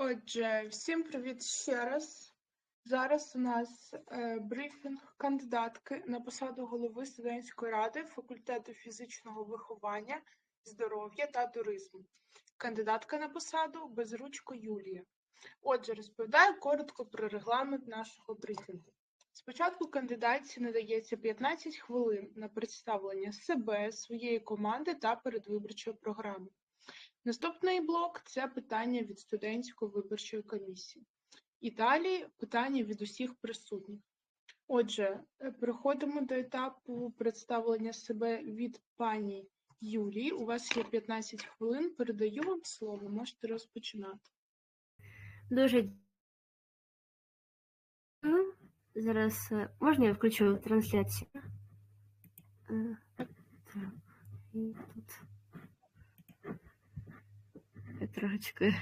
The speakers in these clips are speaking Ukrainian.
Отже, всім привіт ще раз. Зараз у нас е, брифінг кандидатки на посаду голови студентської ради факультету фізичного виховання, здоров'я та туризму. Кандидатка на посаду Безручко Юлія. Отже, розповідаю коротко про регламент нашого брифінгу. Спочатку кандидатці надається 15 хвилин на представлення себе, своєї команди та передвиборчої програми. Наступний блок це питання від студентської виборчої комісії. І далі питання від усіх присутніх. Отже, е, переходимо до етапу представлення себе від пані Юлії. У вас є 15 хвилин. Передаю вам слово, можете розпочинати. Дуже дякую. Зараз е, можна я включу трансляцію? Е, Так. Тут. Я Трошечки.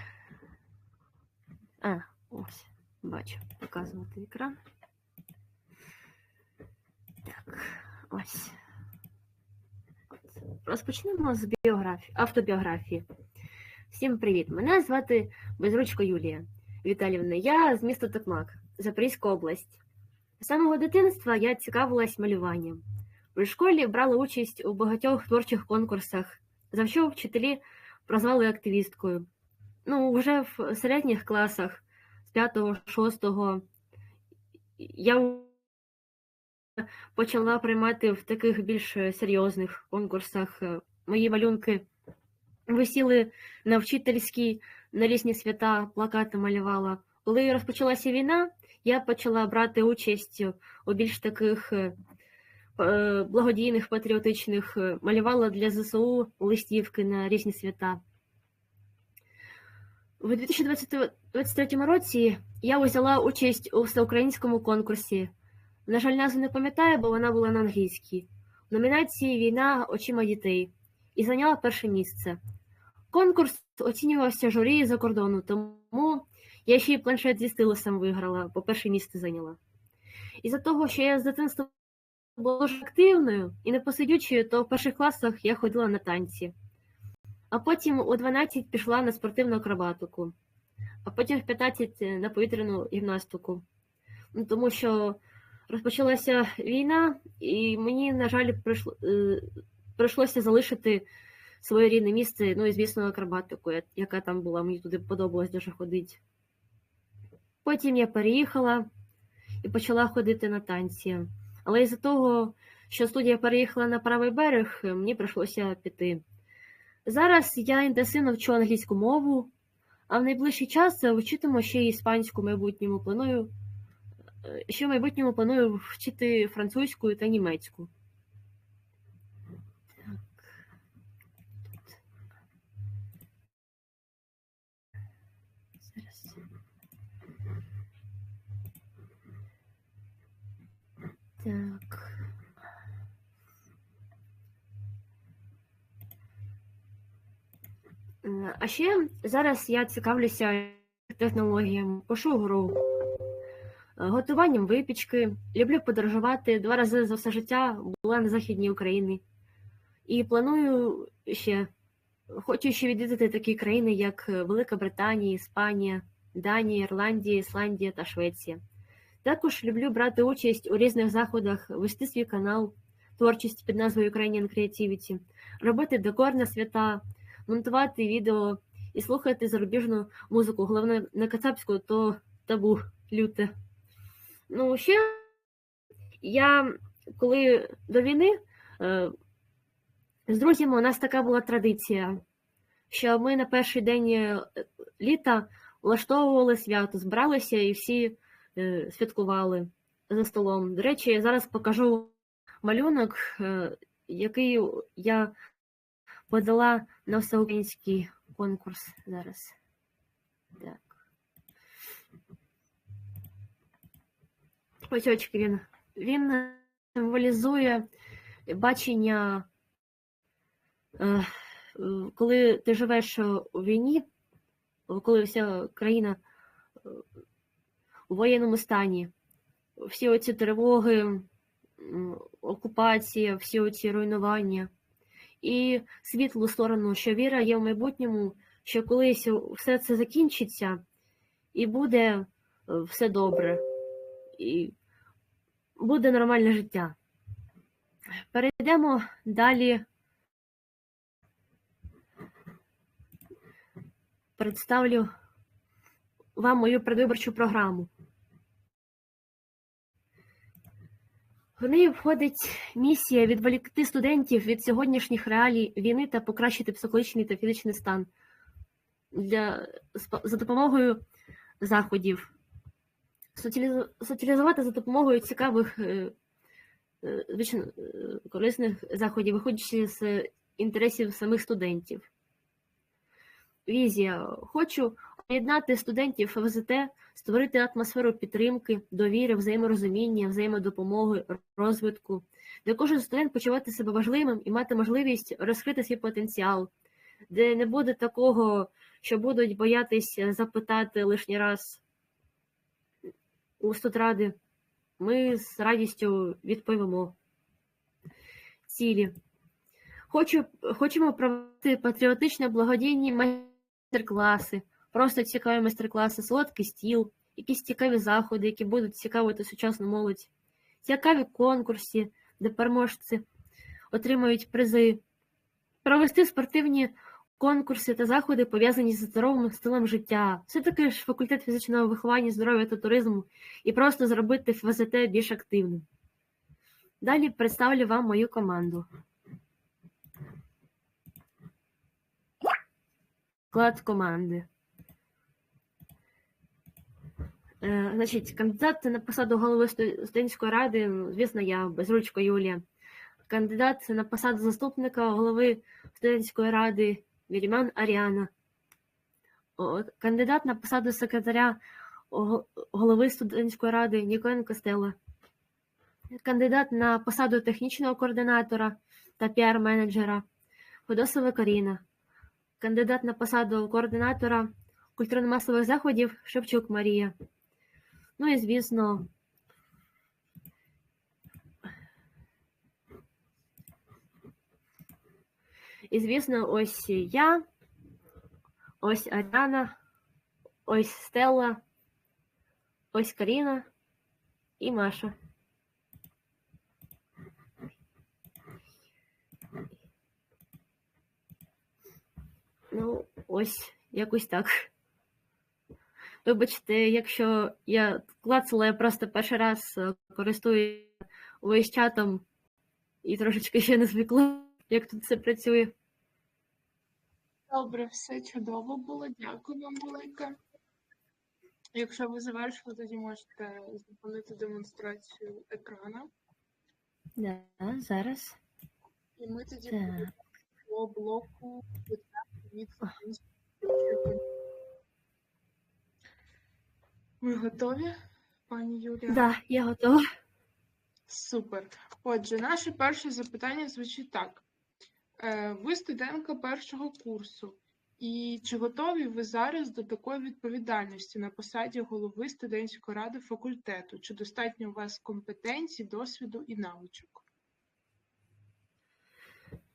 А, ось, бачу, показувати екран. Так, ось. Розпочнемо з біографії, автобіографії. Всім привіт! Мене звати Безручко Юлія. Віталівна, я з міста Токмак, Запорізька область. З самого дитинства я цікавилась малюванням. У школі брала участь у багатьох творчих конкурсах, за що вчителі прозвали активісткою. Ну, вже в середніх класах з 5-6 я почала приймати в таких більш серйозних конкурсах. Мої малюнки висіли на вчительській на різні свята плакати малювала. Коли розпочалася війна, я почала брати участь у більш таких благодійних патріотичних е, малювала для ЗСУ листівки на різні свята. У 2023 році я взяла участь у всеукраїнському конкурсі. На жаль, назву не пам'ятаю, бо вона була на англійській. В номінації Війна очима дітей і зайняла перше місце. Конкурс оцінювався журі за кордону, тому я ще й планшет зі стилусом виграла, бо перше місце зайняла. Із-за того, що я з дитинства була дуже активною і непосидючою, то в перших класах я ходила на танці. А потім у 12 пішла на спортивну акробатику, а потім в 15 на повітряну гімнастику. Ну, Тому що розпочалася війна, і мені, на жаль, прийшло, е, прийшлося залишити своє рідне місце, ну і, звісно, акробатику, яка там була, мені туди подобалось дуже ходити. Потім я переїхала і почала ходити на танці. Але із-за того, що студія переїхала на правий берег, мені прийшлося піти. Зараз я інтенсивно вчу англійську мову, а в найближчий час вчитиму ще й іспанську майбутньому планую. е, Ще в майбутньому планую вчити французьку та німецьку. Так. Е, А ще зараз я цікавлюся технологіями, пишу гру, е, готуванням випічки. Люблю подорожувати два рази за все життя була на Західній Україні. І планую ще, хочу ще відвідати такі країни, як Велика Британія, Іспанія, Данія, Ірландія, Ісландія та Швеція. Також люблю брати участь у різних заходах, вести свій канал, творчість під назвою Ukrainian Creativity, робити декор на свята, монтувати відео і слухати зарубіжну музику. Головне, не кацапську, то табу люте. Ну, ще я коли до війни е, з друзями у нас така була традиція, що ми на перший день е, літа влаштовували свято, збиралися і всі святкували за столом. До речі, я зараз покажу малюнок, е, який я подала на всеукраїнський конкурс зараз. Так. Ось очки він. Він символізує бачення, е, е, коли ти живеш у війні, коли вся країна е, у воєнному стані, всі оці тривоги, окупація, всі оці руйнування. І світлу сторону, що віра є в майбутньому, що колись все це закінчиться, і буде е, все добре, і буде нормальне життя. Перейдемо далі. Представлю вам мою предвиборчу програму. В неї входить місія відволікти студентів від сьогоднішніх реалій війни та покращити психологічний та фізичний стан для, за допомогою заходів, соціалізувати за допомогою цікавих е, е, звично, е, корисних заходів, виходячи з інтересів самих студентів. Візія. Хочу об'єднати студентів ФВЗТ, створити атмосферу підтримки, довіри, взаєморозуміння, взаємодопомоги, розвитку, де кожен студент почувати себе важливим і мати можливість розкрити свій потенціал, де не буде такого, що будуть боятись запитати лишній раз у студради. Ми з радістю відповімо. Цілі. Хочу, хочемо провести патріотичні благодійні майстер-класи, просто цікаві майстер-класи, солодкий стіл, якісь цікаві заходи, які будуть цікавити сучасну молодь, цікаві конкурси, де переможці отримають призи, провести спортивні конкурси та заходи, пов'язані з здоровим стилем життя. Все таки ж факультет фізичного виховання, здоров'я та туризму, і просто зробити ФВЗТ більш активним. Далі представлю вам мою команду. Склад команди. Е, Значить, кандидат на посаду голови студентської ради, ну, звісно, я безручко Юлія. Кандидат на посаду заступника голови студентської ради Вільман Аріана. Кандидат на посаду секретаря голови студентської ради Нікоєн Костела. Кандидат на посаду технічного координатора та піар-менеджера Ходосова Каріна. Кандидат на посаду координатора культурно-масових заходів Шевчук Марія. Ну і, звісно, і, звісно, ось я, ось Аріана, ось Стелла, ось Каріна і Маша. Ну, ось якось так. Вибачте, якщо я клацала, я просто перший раз е, користуюся весь чатом і трошечки ще не звикла, як тут все працює. Добре, все чудово було. Дякую вам велике. Якщо ви завершили, тоді можете зупинити демонстрацію екрану. Да, зараз. І ми тоді по блоку від Ви готові, пані Юлія? Да, я готова. Супер. Отже, наше перше запитання звучить так. Е, Ви студентка першого курсу. І чи готові ви зараз до такої відповідальності на посаді голови студентської ради факультету? Чи достатньо у вас компетенцій, досвіду і навичок?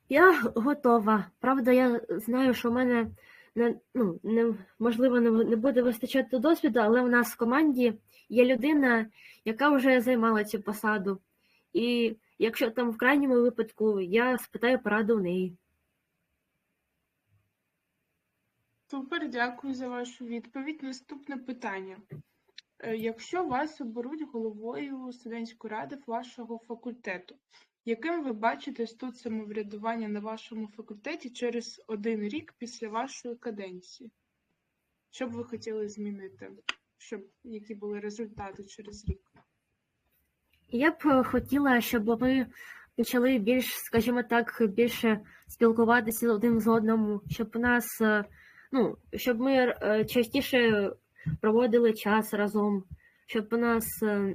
Я готова. Правда, я знаю, що в мене не, ну, не, можливо не, буде вистачати досвіду, але в нас в команді є людина, яка вже займала цю посаду. І якщо там в крайньому випадку, я спитаю пораду у неї. Супер, дякую за вашу відповідь. Наступне питання. Е, Якщо вас оберуть головою студентської ради вашого факультету, яким ви бачите тут самоврядування на вашому факультеті через один рік після вашої каденції? Що б ви хотіли змінити? Щоб які були результати через рік? Я б е, хотіла, щоб ми почали більш, скажімо так, більше спілкуватися один з одним, щоб у нас, е, ну, щоб ми е, частіше проводили час разом, щоб у нас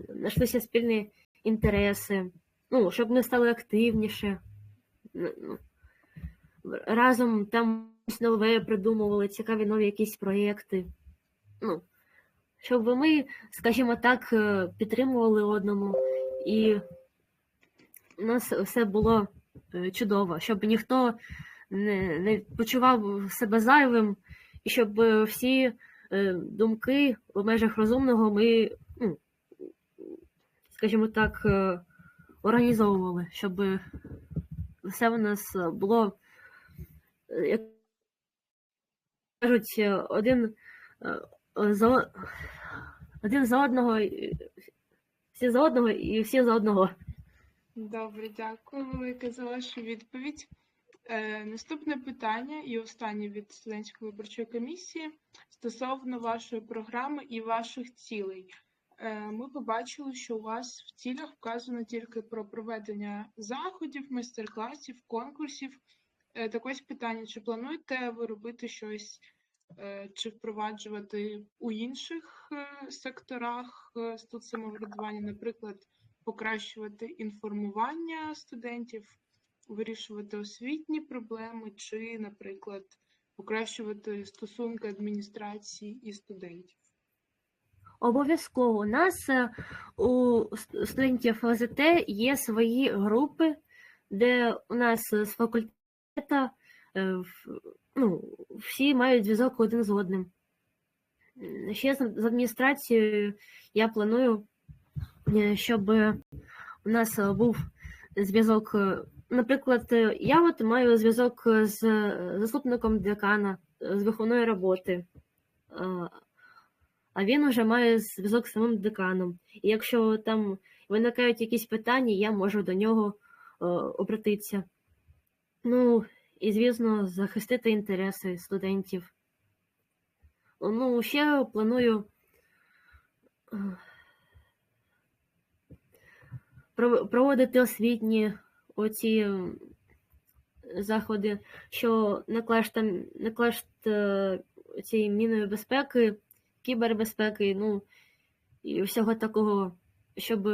знайшлися спільні інтереси, ну, щоб ми стали активніше. Ну, ну, Разом там щось нове придумували, цікаві нові якісь проєкти. Ну, щоб ми, скажімо так, е, підтримували одному, і у нас все було е, чудово, щоб ніхто не, не почував себе зайвим, і щоб е, всі думки в межах розумного ми, ну, скажімо так, організовували, щоб все в нас було, е, як кажуть, е, один е, за, один за одного, всі за одного і всі за одного. Добре, дякую велике за вашу відповідь. Е, наступне питання і останнє від студентської виборчої комісії стосовно вашої програми і ваших цілей. Е, ми побачили, що у вас в цілях вказано тільки про проведення заходів, майстер-класів, конкурсів. Е, так ось питання: чи плануєте ви робити щось е, чи впроваджувати у інших секторах тут самоврядування, наприклад, покращувати інформування студентів, вирішувати освітні проблеми, чи, наприклад, покращувати стосунки адміністрації і студентів. Обов'язково у нас е, у студентів ФЗТ є свої групи, де у нас з факультету е, ну, всі мають зв'язок один з одним. Ще з адміністрацією я планую, е, щоб у нас був зв'язок. Наприклад, я от маю зв'язок з заступником декана з виховної роботи. А він уже має зв'язок з самим деканом. І якщо там виникають якісь питання, я можу до нього е, обратитися. Ну, і звісно, захистити інтереси студентів. Ну, ще планую е, проводити освітні оці заходи, що на кшталт, там, на кшталт е, цієї мінної безпеки, кібербезпеки, ну і всього такого, щоб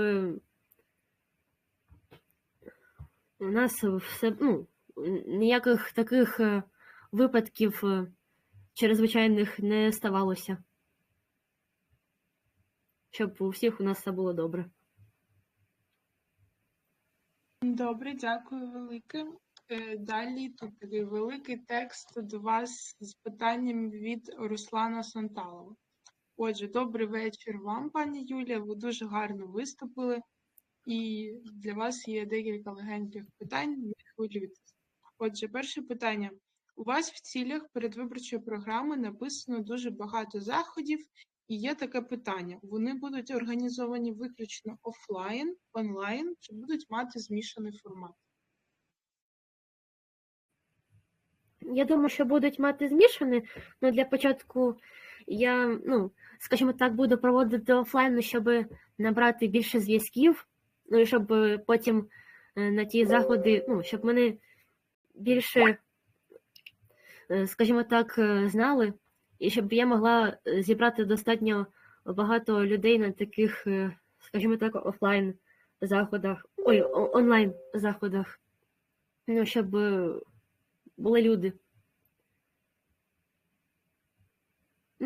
у нас все, ну, ніяких таких е, випадків е, чрезвичайних не ставалося. Щоб у всіх у нас все було добре. Добре, дякую велике. Е, Далі тут такий великий текст до вас з питанням від Руслана Санталова. Отже, добрий вечір вам, пані Юлія. Ви дуже гарно виступили, і для вас є декілька легеньких питань. Не хвилюйтесь. Отже, перше питання. У вас в цілях передвиборчої програми написано дуже багато заходів, і є таке питання: вони будуть організовані виключно офлайн, онлайн, чи будуть мати змішаний формат? Я думаю, що будуть мати змішане, але для початку я, ну, скажімо так, буду проводити офлайн, щоб набрати більше зв'язків, ну і щоб е, потім е, на ті заходи, ну, щоб мене більше, е, скажімо так, знали, і щоб я могла зібрати достатньо багато людей на таких, скажімо так, офлайн заходах, ой, онлайн заходах. Ну, щоб були люди.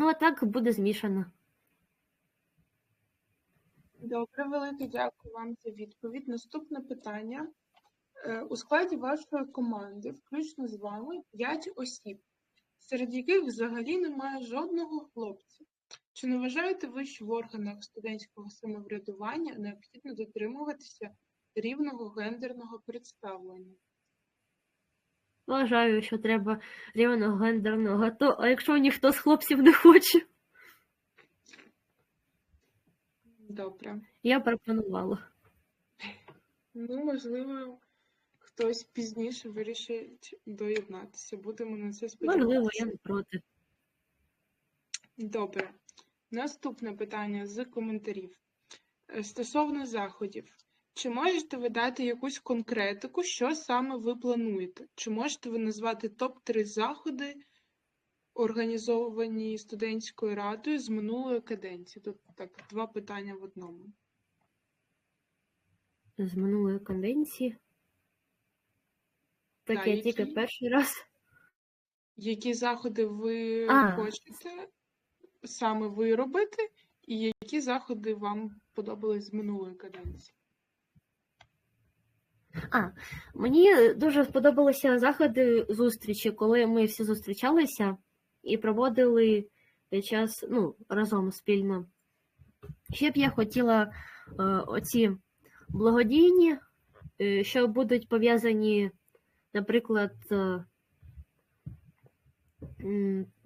Ну, а так буде змішано. Добре, велике дякую вам за відповідь. Наступне питання. Е, У складі вашої команди, включно з вами, 5 осіб, серед яких взагалі немає жодного хлопця. Чи не вважаєте ви, що в органах студентського самоврядування необхідно дотримуватися рівного гендерного представлення? Вважаю, що треба рівно гендерного. То, а якщо ніхто з хлопців не хоче, Добре. я пропонувала. Ну, можливо, хтось пізніше вирішить доєднатися. Будемо на це сподіватися. Можливо, я не проти. Добре. Наступне питання з коментарів. Е, Стосовно заходів. Чи можете ви дати якусь конкретику, що саме ви плануєте? Чи можете ви назвати топ-3 заходи, організовані студентською радою з минулої каденції? Тут так, два питання в одному. З минулої конвенції. Да, Так, я тільки які? перший раз. Які заходи ви А. хочете саме ви робити, і які заходи вам подобались з минулої каденції? А, мені дуже сподобалися заходи зустрічі, коли ми всі зустрічалися і проводили час, ну, разом спільно. Ще б я хотіла е, оці благодійні, е, що будуть пов'язані, наприклад, е,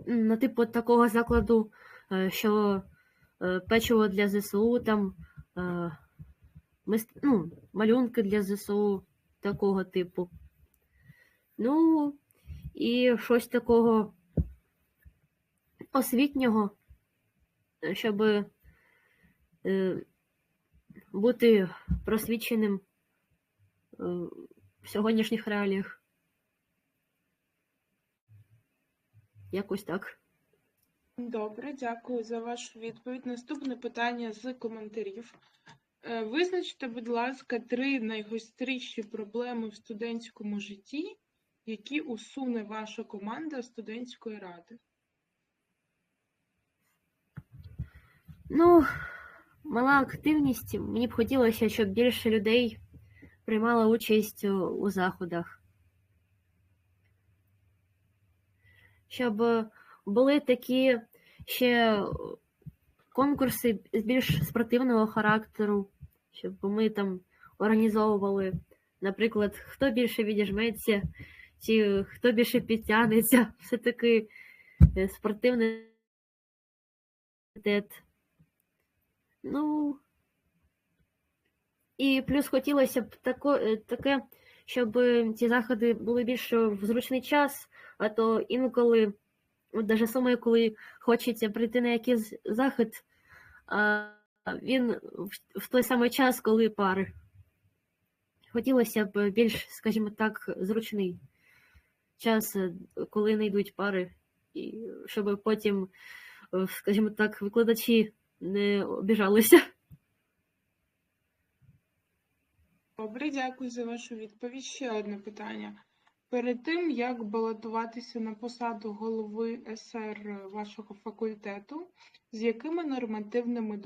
на типу такого закладу, е, що е, печиво для ЗСУ, там е, ну, малюнки для ЗСУ такого типу. Ну, і щось такого освітнього, щоб е, бути просвіченим е, в сьогоднішніх реаліях. Якось так. Добре, дякую за вашу відповідь. Наступне питання з коментарів. Е, Визначте, будь ласка, три найгостріші проблеми в студентському житті, які усуне ваша команда студентської ради. Ну, мала активність. Мені б хотілося, щоб більше людей приймало участь у, заходах. Щоб були такі ще конкурси з більш спортивного характеру, щоб ми там організовували, наприклад, хто більше відіжметься, чи хто більше підтягнеться, все-таки е, спортивний. Ну. І плюс хотілося б тако, е, таке, щоб ці заходи були більш в зручний час, а то інколи, даже саме коли хочеться прийти на якийсь захід, він в, в той самий час, коли пари. Хотілося б більш, скажімо так, зручний час, е, коли не йдуть пари, і щоб потім, е, скажімо так, викладачі не обіжалися. Добре, дякую за вашу відповідь. Ще одне питання. Перед тим, як балотуватися на посаду голови СР вашого факультету, з якими нормативними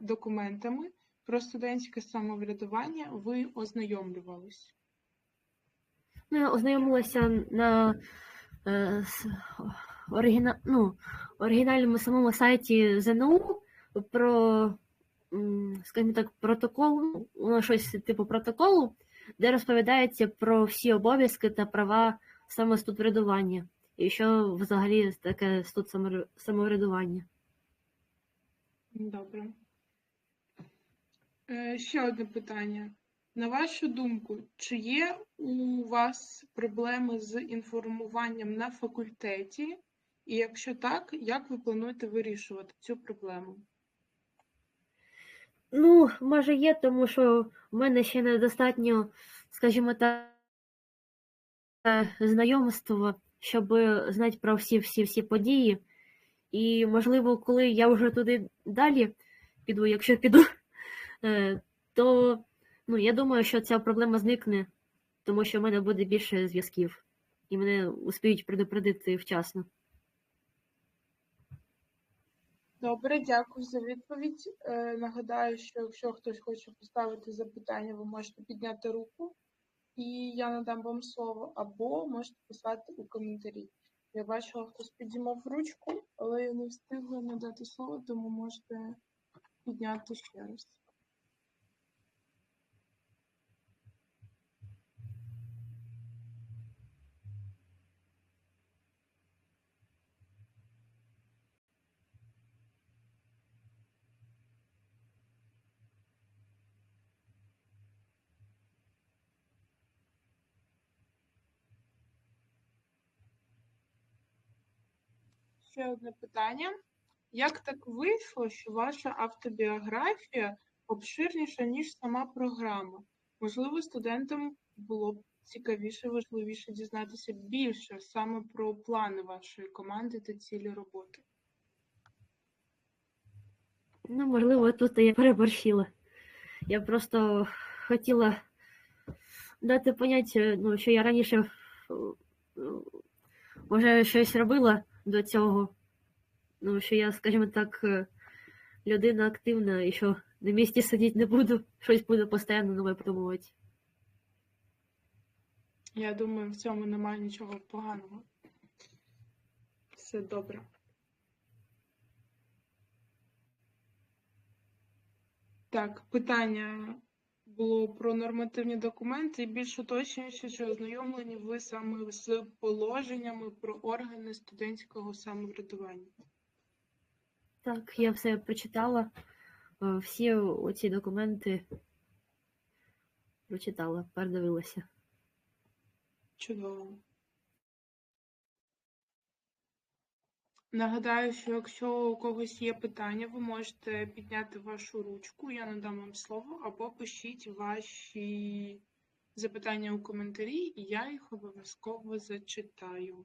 документами про студентське самоврядування ви ознайомлювались? Ну, я ознайомилася на е, с- оригіна... ну, оригінальному самому сайті ЗНУ про, скажімо так, протокол, ну, воно щось типу протоколу, де розповідається про всі обов'язки та права саме студврядування. І що взагалі таке студ самоврядування. Добре. Е, Ще одне питання. На вашу думку, чи є у вас проблеми з інформуванням на факультеті? І якщо так, як ви плануєте вирішувати цю проблему? Ну, може, є, тому що в мене ще недостатньо, скажімо так, е, знайомства, щоб знати про всі всі всі події. І, можливо, коли я вже туди далі піду, якщо піду, е, то ну, я думаю, що ця проблема зникне, тому що в мене буде більше зв'язків, і мене успіють предупредити вчасно. Добре, дякую за відповідь. Е, Нагадаю, що якщо хтось хоче поставити запитання, ви можете підняти руку, і я надам вам слово, або можете писати у коментарі. Я бачила, хтось підіймав ручку, але я не встигла надати слово, тому можете підняти ще раз. Ще одне питання. Як так вийшло, що ваша автобіографія обширніша, ніж сама програма? Можливо, студентам було б цікавіше, важливіше дізнатися більше саме про плани вашої команди та цілі роботи. Ну, можливо, тут я переборщила. Я просто хотіла дати поняття, ну, що я раніше е, е, щось робила до цього. Ну, що я, скажімо так, е, людина активна і що на місці сидіти не буду, щось буду постійно нове подумувати. Я думаю, в цьому немає нічого поганого. Все добре. Так, питання було про нормативні документи і більш уточнюючи, що ознайомлені ви саме з положеннями про органи студентського самоврядування. Так, я все прочитала. Е, Всі оці документи прочитала, передивилася. Чудово. Нагадаю, що якщо у когось є питання, ви можете підняти вашу ручку, я надам вам слово, або пишіть ваші запитання у коментарі, і я їх обов'язково зачитаю.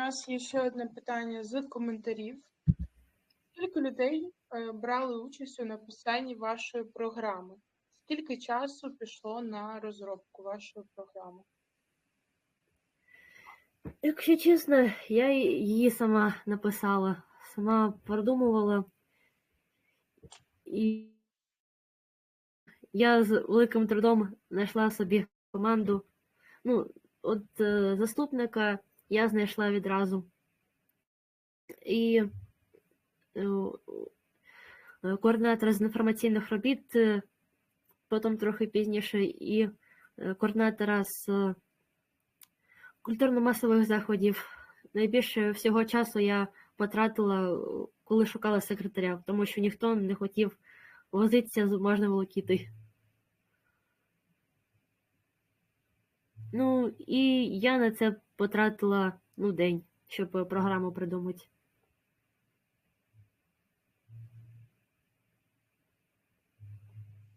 У нас є ще одне питання з коментарів. Скільки людей е, брали участь у написанні вашої програми? Скільки часу пішло на розробку вашої програми? Якщо чесно, я її сама написала, сама продумувала. І я з великим трудом знайшла собі команду. Ну, от е, заступника я знайшла відразу. І е, е, координатора з інформаційних робіт е, потім трохи пізніше, і координатора з культурно-масових заходів. Найбільше всього часу я потратила, коли шукала секретаря, тому що ніхто не хотів возитися з бумажною волокітою. Ну, і я на це потратила ну, день, щоб е, програму придумати.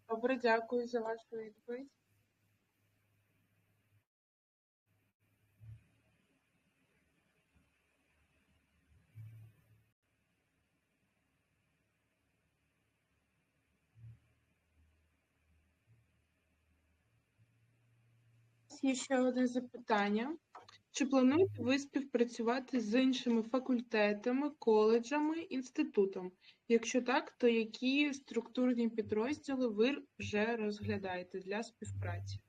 Добре, дякую за вашу відповідь. Є ще одне запитання. Чи плануєте ви співпрацювати з іншими факультетами, коледжами, інститутом? Якщо так, то які структурні підрозділи ви вже розглядаєте для співпраці?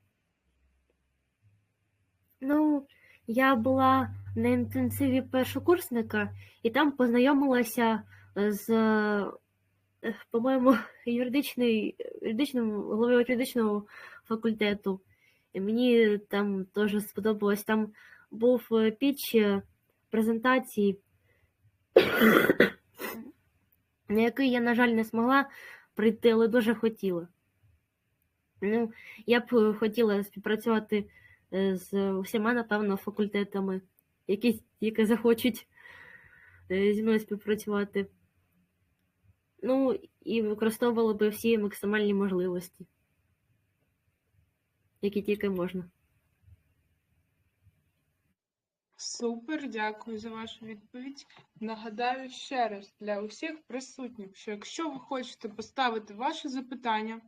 Ну, я була на інтенсиві першокурсника і там познайомилася з, е, по-моєму, юридичним головою юридичного факультету. Мені там теж сподобалось. Там був піч е, презентації, на який я, на жаль, не змогла прийти, але дуже хотіла. Ну, я б хотіла співпрацювати е, з усіма, напевно, факультетами, які тільки захочуть е, зі мною співпрацювати. Ну, і використовували би всі максимальні можливості, які тільки можна. Супер, дякую за вашу відповідь. Нагадаю ще раз для усіх присутніх, що якщо ви хочете поставити ваше запитання,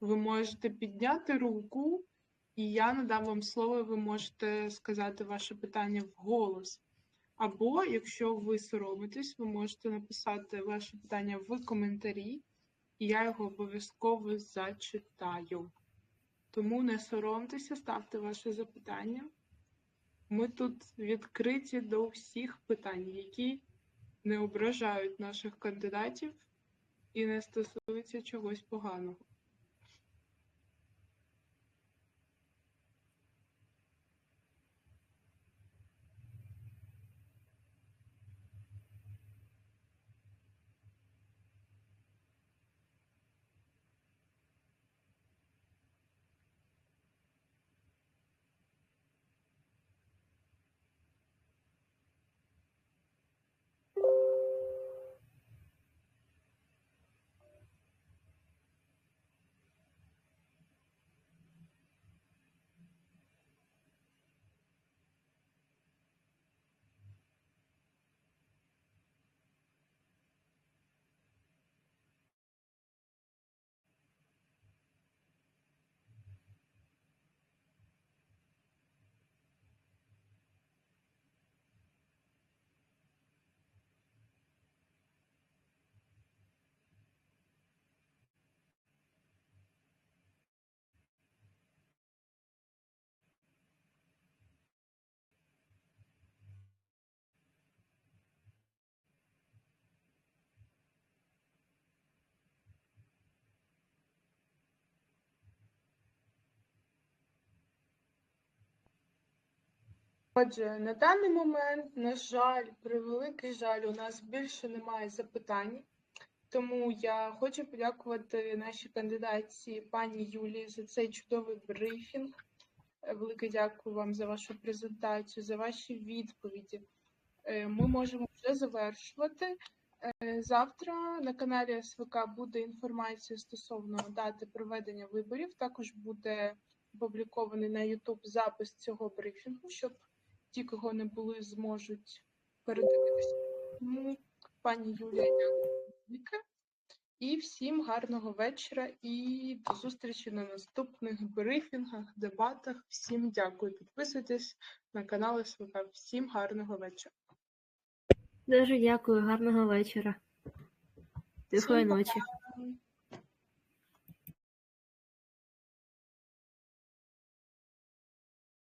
ви можете підняти руку, і я надам вам слово, ви можете сказати ваше питання вголос. Або, якщо ви соромитесь, ви можете написати ваше питання в коментарі, і я його обов'язково зачитаю. Тому не соромтеся, ставте ваше запитання. Ми тут відкриті до всіх питань, які не ображають наших кандидатів і не стосуються чогось поганого. Отже, на даний момент, на жаль, превеликий жаль, у нас більше немає запитань. Тому я хочу подякувати нашій кандидатці пані Юлії за цей чудовий брифінг. Велике дякую вам за вашу презентацію, за ваші відповіді. Е, Ми можемо вже завершувати. Е, Завтра на каналі СВК буде інформація стосовно дати проведення виборів. Також буде опублікований на YouTube запис цього брифінгу, щоб ті, кого не були, зможуть передивитися. Тому, пані Юлія, дякую. І всім гарного вечора і до зустрічі на наступних брифінгах, дебатах. Всім дякую. Підписуйтесь на канал СВК. Всім гарного вечора. Дуже дякую, гарного вечора. Тихої ночі. пока.